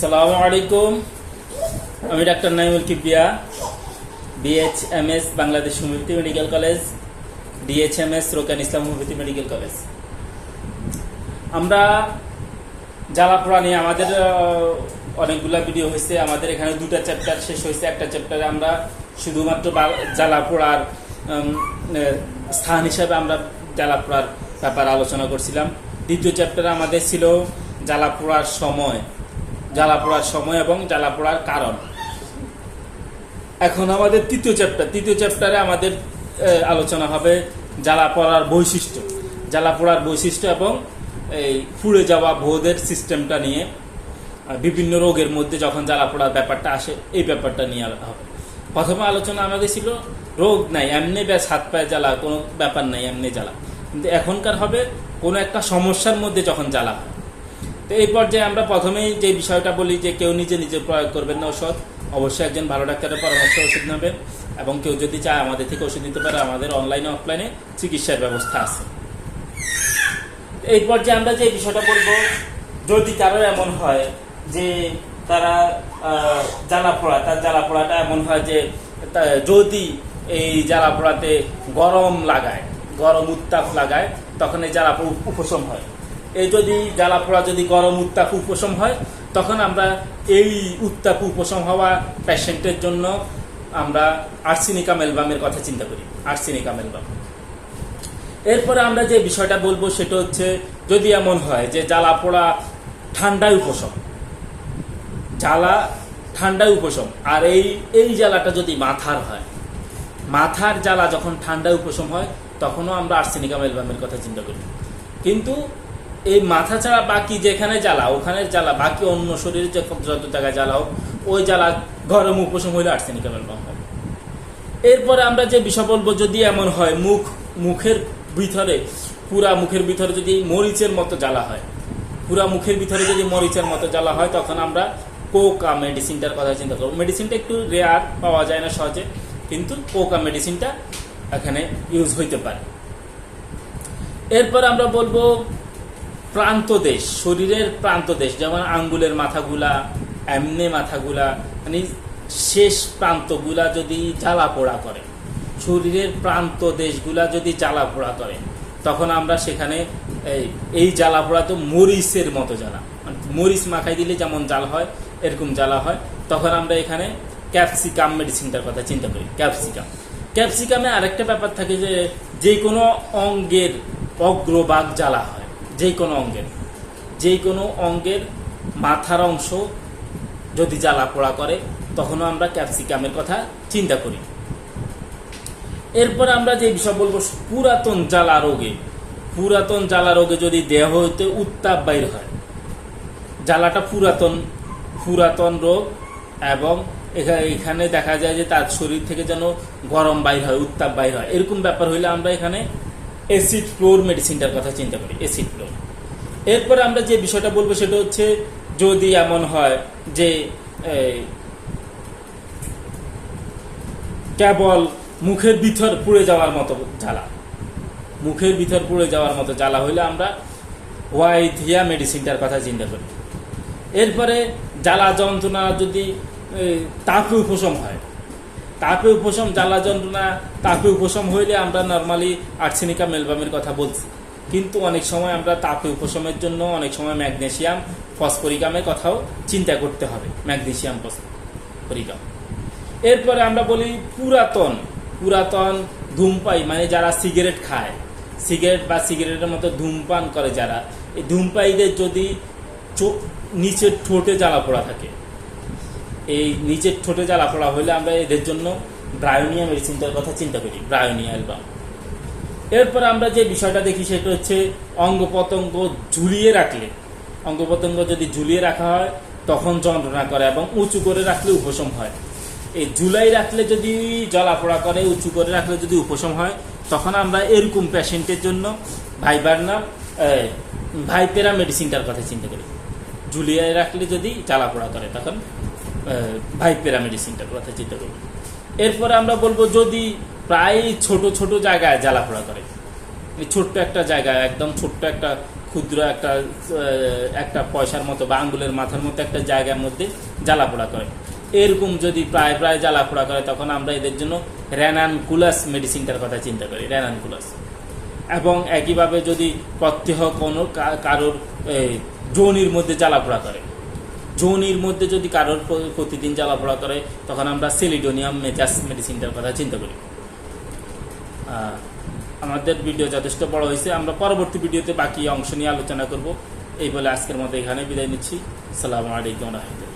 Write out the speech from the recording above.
সালামু আলাইকুম। আমি doctor Naimul Kibia B H M S Bangladesh homeopathy medical college D H M S Rokan Islam homeopathy medical college আমরা জ্বালাপোড়া নিয়ে আমাদের অনেকগুলা ভিডিও হয়েছে। আমাদের এখানে দুটা চ্যাপ্টার শেষ হয়েছে। একটা চ্যাপ্টারে আমরা শুধুমাত্র বা- জ্বালাপোড়ার স্থান হিসাবে আমরা জ্বালাপোড়ার ব্যাপার আলোচনা করছিলাম। দ্বিতীয় চ্যাপ্টারে আমাদের ছিল জ্বালাপোড়ার সময়। জ্বালাপোড়ার সময় এবং জ্বালাপোড়ার কারণ। এখন আমাদের তৃতীয় চ্যাপ্টার তৃতীয় চ্যাপ্টারে আমাদের আলোচনা হবে জ্বালা পড়ার বৈশিষ্ট্য। জ্বালাপোড়ার বৈশিষ্ট্য এবং, এই পুড়ে যাওয়া বোধের সিস্টেমটা নিয়ে বিভিন্ন রোগের মধ্যে যখন জ্বালাপোড়ার ব্যাপারটা আসে, এই ব্যাপারটা নিয়ে হবে। প্রথমে আলোচনা আমাদের ছিল রোগ নাই, এমনি ব্যাস হাত পায়ে জ্বালা, কোনো ব্যাপার নাই, এমনি জ্বালা। কিন্তু এখনকার হবে কোনো একটা সমস্যার মধ্যে যখন জ্বালা হয় তো এই পর্যায়ে আমরা প্রথমেই যে বিষয়টা বলি যে কেউ নিজে নিজে প্রয়োগ করবেন না ওষুধ অবশ্যই একজন ভালো ডাক্তারের পরামর্শ ওষুধ নেবেন এবং কেউ যদি চায় আমাদের থেকে ওষুধ নিতে পারে, আমাদের অনলাইনে অফলাইনে চিকিৎসার ব্যবস্থা আছে। এই পর্যায়ে আমরা যে বিষয়টা বলব, যদি কারও এমন হয় যে তারা জ্বালা পোড়া তার জ্বালা পোড়াটা এমন হয় যে যদি এই জ্বালা পোড়াতে গরম লাগায়, গরম উত্তাপ লাগায়, তখন এই জ্বালা উপশম হয়। এই যদি জ্বালা পোড়া যদি গরম উত্তাপ উপশম হয়, তখন আমরা এই উত্তাপ উপশম হওয়া পেশেন্টের জন্য আমরা আর্সিনিকা মেলবামের কথা চিন্তা করি, আর্সিনিকা মেলবাম এরপরে আমরা যে বিষয়টা বলব সেটা হচ্ছে, যদি এমন হয় যে জ্বালা পোড়া ঠান্ডায় উপশম, জ্বালা ঠান্ডায় উপশম, আর এই এই জ্বালাটা যদি মাথার হয়, মাথার জ্বালা যখন ঠান্ডায় উপশম হয়, তখনও আমরা আর্সেনিকা মেলবামের কথা চিন্তা করি। কিন্তু এই মাথা ছাড়া বাকি যেখানে জ্বালা ওখানে জ্বালা, বাকি অন্য শরীরে যে যত জায়গায় জ্বালা হোক ওই জ্বালা গরম উপশম হইলে আর্সেনিকা মেলবাম হবে। এরপরে আমরা যে বিষয় বলব, যদি এমন হয়, মুখ, মুখের ভিতরে, পুরা মুখের ভিতরে যদি মরিচের মতো জ্বালা হয়, পুরা মুখের ভিতরে যদি মরিচের মতো জ্বালা হয়, তখন আমরা কোকা মেডিসিনটার কথা চিন্তা করব। মেডিসিনটা একটু রেয়ার পাওয়া যায় না সহজে, কিন্তু কোকা মেডিসিনটা এখানে ইউজ হইতে পারে। এরপর আমরা বলব প্রান্ত দেশ, শরীরের প্রান্ত দেশ, যেমন আঙ্গুলের মাথাগুলা, এমনে মাথাগুলা মানে শেষ প্রান্তগুলা যদি জ্বালা পোড়া করে, শরীরের প্রান্ত দেশগুলা যদি জ্বালা পোড়া করে, তখন আমরা সেখানে এই জ্বালা পোড়া তো মরিচের মতো জ্বালা। মানে মরিচ মাখাই দিলে যেমন জাল হয়, এরকম জ্বালা হয়, তখন আমরা এখানে ক্যাপসিকাম মেডিসিনটার কথা চিন্তা করি, ক্যাপসিকাম। ক্যাপসিকামে আরেকটা ব্যাপার থাকে যে যে কোনো অঙ্গের অগ্রভাগ জ্বালা হয়। যে কোনো অঙ্গের, যে কোনো অঙ্গের মাথার অংশ যদি জ্বালা পোড়া করে, তখনও আমরা ক্যাপসিকামের কথা চিন্তা করি। এরপর আমরা যে বিষয় বলব, পুরাতন জ্বালা রোগে, পুরাতন জ্বালা রোগে যদি দেহ হইতে উত্তাপ বাইর হয়, জ্বালাটা পুরাতন পুরাতন রোগ এবং এখা- এখানে দেখা যায় যে তার শরীর থেকে যেন গরম বাইর হয়, উত্তাপ বাইর হয়, এরকম ব্যাপার হইলে আমরা এখানে অ্যাসিড ফ্লোর মেডিসিনটার কথা চিন্তা করি অ্যাসিড ফ্লোর এরপরে আমরা যে বিষয়টা বলব সেটা হচ্ছে, যদি এমন হয় যে কেবল মুখের ভিতর পুড়ে যাওয়ার মতো জ্বালা। মুখের ভিতর পুড়ে যাওয়ার মতো জ্বালা হইলে আমরা ওয়াইথিয়া মেডিসিনটার কথা চিন্তা করি। এরপরে জ্বালা যন্ত্রণা যদি তাপে উপশম হয় তাপে উপশম জ্বালা যন্ত্রণা, তাপে উপশম হইলে আমরা নর্মালি আর্সেনিকা মেলবামের কথা বলছি। কিন্তু অনেক সময় আমরা তাপে উপশমের জন্য অনেক সময় ম্যাগনেশিয়াম, ফসফরিকামের কথাও চিন্তা করতে হবে, ম্যাগনেশিয়াম, ফসফরিকাম। এরপরে আমরা বলি পুরাতন পুরাতন ধূমপাই মানে যারা সিগারেট খায়। সিগারেট বা সিগারেটের মতো ধূমপান করে যারা। এই ধূমপাইদের যদি নিচের ঠোঁটে জ্বালা পোড়া থাকে এই নিচের ঠোঁটে জ্বালা পোড়া হলে আমরা এদের জন্য ব্রায়োনিয়া মেডিসিনটার কথা চিন্তা করি, ব্রায়োনিয়া অ্যালবাম এরপর আমরা যে বিষয়টা দেখি সেটা হচ্ছে অঙ্গ প্রত্যঙ্গ ঝুলিয়ে রাখলে। অঙ্গ প্রত্যঙ্গ যদি ঝুলিয়ে রাখা হয়, তখন যন্ত্রণা করে এবং উঁচু করে রাখলে উপশম হয়। এই ঝুলাই রাখলে যদি জলাপোড়া করে, উঁচু করে রাখলে যদি উপশম হয়, তখন আমরা এরকম পেশেন্টের জন্য ভাইবার না ভাইপেরা মেডিসিনটার কথা চিন্তা করি। ঝুলিয়ে রাখলে যদি জ্বালাপোড়া করে, তখন ভাইপেরা মেডিসিনটার কথা চিন্তা করি এরপরে আমরা বলব যদি প্রায় ছোট ছোট জায়গায় জ্বালাপোড়া করে ছোট্ট একটা জায়গায় একদম ছোট্ট একটা ক্ষুদ্র একটা একটা পয়সার মতো বা আঙ্গুলের মাথার মতো একটা জায়গার মধ্যে জ্বালা পোড়া করে। এরকম যদি প্রায় প্রায় জ্বালা পোড়া করে, তখন আমরা এদের জন্য র্যানানকুলাস মেডিসিনটার কথা চিন্তা করি র্যানানকুলাস এবং একইভাবে যদি প্রত্যহ কোনো কারোর যৌনির মধ্যে জ্বালা পোড়া করে যৌনির মধ্যে যদি কারোর প্রতিদিন জ্বালাপোড়া করে, তখন আমরা সেলিডোনিয়াম মেজাস মেডিসিনটার কথা চিন্তা করি। আমাদের ভিডিও যথেষ্ট বড় হয়েছে। আমরা পরবর্তী ভিডিওতে বাকি অংশ নিয়ে আলোচনা করব। এই বলে আজকের মতো এখানে বিদায় নিচ্ছি। সালামু আলাইকুম রহমতুল্লাহ।